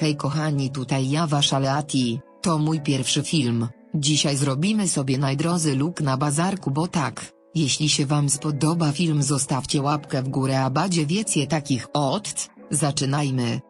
Hej kochani tutaj ja wasza Leati, to mój pierwszy film, dzisiaj zrobimy sobie najdrozy look na bazarku bo tak, jeśli się wam spodoba film zostawcie łapkę w górę a badzie wiecie takich od, zaczynajmy.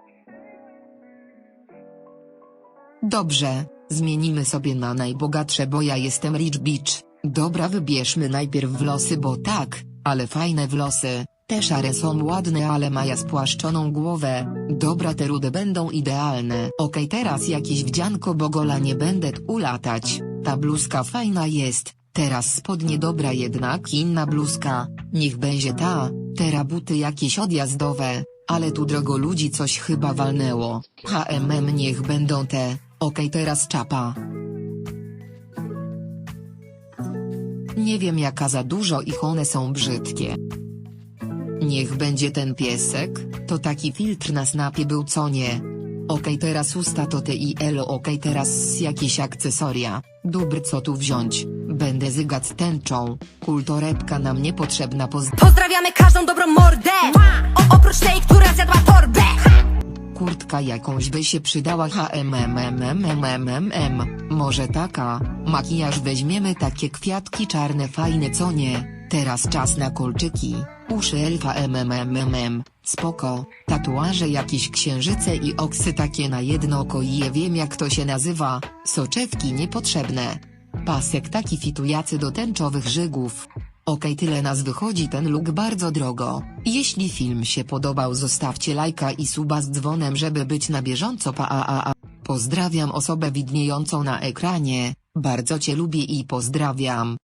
Dobrze, zmienimy sobie na najbogatsze bo ja jestem rich bitch, dobra wybierzmy najpierw włosy bo tak, ale fajne włosy, te szare są ładne ale maja spłaszczoną głowę, dobra te rude będą idealne. Okej teraz jakieś wdzianko bo gola nie będę tu latać, ta bluzka fajna jest, teraz spodnie dobra jednak inna bluzka, niech będzie ta, teraz buty jakieś odjazdowe, ale tu drogo ludzi coś chyba walnęło, HMM niech będą te, okej teraz czapa. Nie wiem jaka za dużo ich one są brzydkie. Niech będzie ten piesek, to taki filtr na snapie był co nie. Okej teraz usta to te i elo okej teraz jakieś akcesoria, dubr co tu wziąć, będę zygać z tęczą, kultorebka nam niepotrzebna poz... Pozdrawiamy każdą dobrą mordę. O, Oprócz tej, która zjadła torbę. Kurtka jakąś by się przydała. HMMMMMMM, może taka, makijaż weźmiemy takie kwiatki czarne fajne co nie, teraz czas na kolczyki, uszy elfa MMMMM, spoko, tatuaże jakieś księżyce i oksy takie na jedno oko i je wiem jak to się nazywa, soczewki niepotrzebne. Pasek taki fitujacy do tęczowych żygów. Okej tyle nas wychodzi ten look bardzo drogo. Jeśli film się podobał zostawcie lajka i suba z dzwonem żeby być na bieżąco pa a a a. Pozdrawiam osobę widniejącą na ekranie, bardzo cię lubię i pozdrawiam.